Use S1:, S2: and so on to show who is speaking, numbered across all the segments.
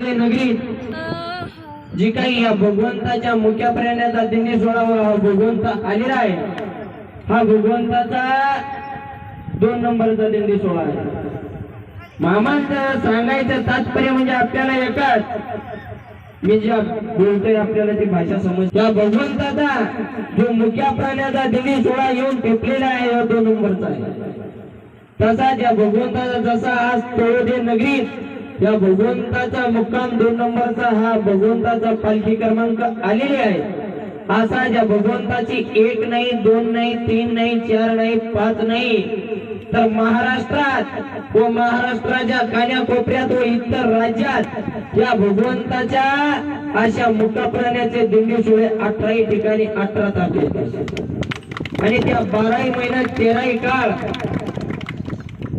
S1: ते नगरीत जी काही या भगवंताच्या मुख्या प्राण्याचा दिंडी सोडावा हा भगवंत आलेला आहे. हा भगवंताचा दोन नंबरचा दिंडी सोहळा आहे मामांचं सांगायचं तात्पर्य म्हणजे आपल्याला एकच. मी ज्या बोलतोय आपल्याला ती भाषा समज या भगवंताचा जो मुख्या प्राण्याचा दिंडी सोहळा येऊन पेपलेला आहे हा दोन नंबरचा आहे. तसाच या भगवंताचा जसा आज तळोदे नगरीत या भगवंताचा मुक्काम दोन नंबरचा हा भगवंताचा पालखी क्रमांक आलेले आहे. असा ज्या भगवंताची एक नाही दोन नाही तीन नाही चार नाही पाच नाही तर महाराष्ट्रात व महाराष्ट्राच्या कान्याकोपऱ्यात व इतर राज्यात या भगवंताच्या अशा मुक्काप्राण्याचे दिंडी सोळे अठराही ठिकाणी अठरा तारखेला आणि त्या बाराही महिन्यात तेराही काळ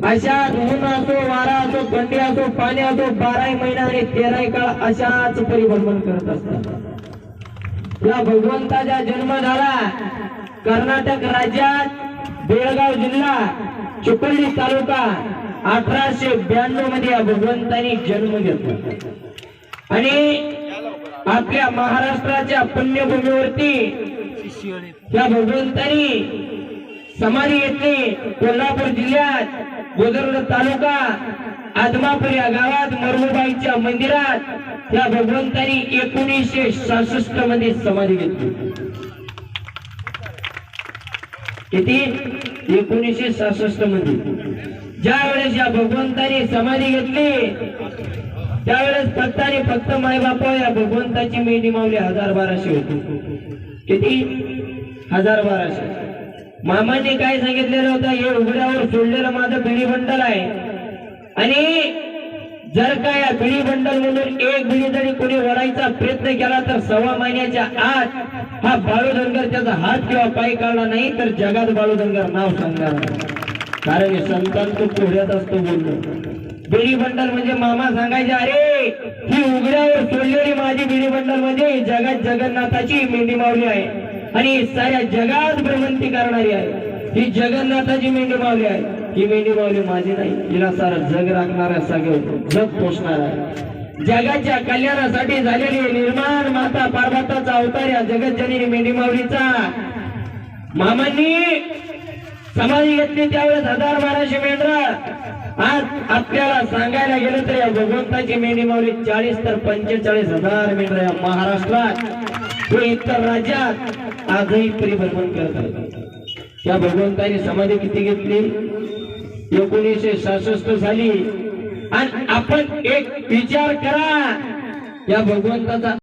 S1: अशा ऊन असो वारा असो थंडी असो पाणी असो बाराही महिना आणि तेराही काळ अशाच परिभ्रमण करत असतात. या भगवंताचा जन्म झाला कर्नाटक राज्यात बेळगाव जिल्हा चिपळी तालुका अठराशे ब्याण्णवमध्ये या भगवंतानी जन्म घेतला. आणि आपल्या महाराष्ट्राच्या पुण्यभूमीवरती या भगवंतानी समाधी घेतली. कोल्हापूर जिल्ह्यात बोदर्ड तालुका आदमापूर या गावात मरुबाईच्या मंदिरात या भगवंतानी एकोणीसशे सहासष्टमध्ये समाधी घेतली. किती? एकोणीसशे सहासष्टमध्ये. ज्या वेळेस या भगवंतानी समाधी घेतली त्यावेळेस फक्त आणि फक्त मायबाप या भगवंताची मी मावली हजार बाराशे होती. किती? हजार बाराशे. मामांनी काय सांगितलेलं होतं हे उघड्यावर सोडलेलं माझं बिडी बंडल आहे. आणि जर का या बिडी बंडल म्हणून एक बिडी जरी कोणी ओढायचा प्रयत्न केला तर सव्वा महिन्याच्या आत हा बाळूधनगर त्याचा हात किंवा पाय काढला नाही तर जगात बाळूधनगर नाव सांगणार कारण हे संतांचं असतो बोललो. बिडी बंडल म्हणजे मामा सांगायचे अरे ही उघड्यावर सोडलेली माझी बिडी बंडल म्हणजे जगात जगन्नाथाची मेंढी मावली आहे. आणि साऱ्या जगात भ्रमंती करणारी आहे. ही जगन्नाथाची मेंढी मावली आहे. ही मेंढी मावली माझी नाही. हिला सारं जग राखणार आहे सगळं जग पोचणार आहे. जगाच्या कल्याणासाठी झालेली निर्माण माता पार्वताचा अवतार या जगत मेंढी मावलीचा मामांनी समाधी घेतली त्यावेळेस हजार बाराशे मेंढरा. आज आपल्याला सांगायला गेलं तर या भगवंताची मेंढी मावली चाळीस तर पंचेचाळीस हजार मेंढरा या महाराष्ट्रात. व इतर राज्यात. आजही परिभ्रमण करत आहेत या भगवंताने समाधी किती घेतली? एकोणीसशे सहासष्ट साली आणि आपण एक विचार करा. या भगवंताचा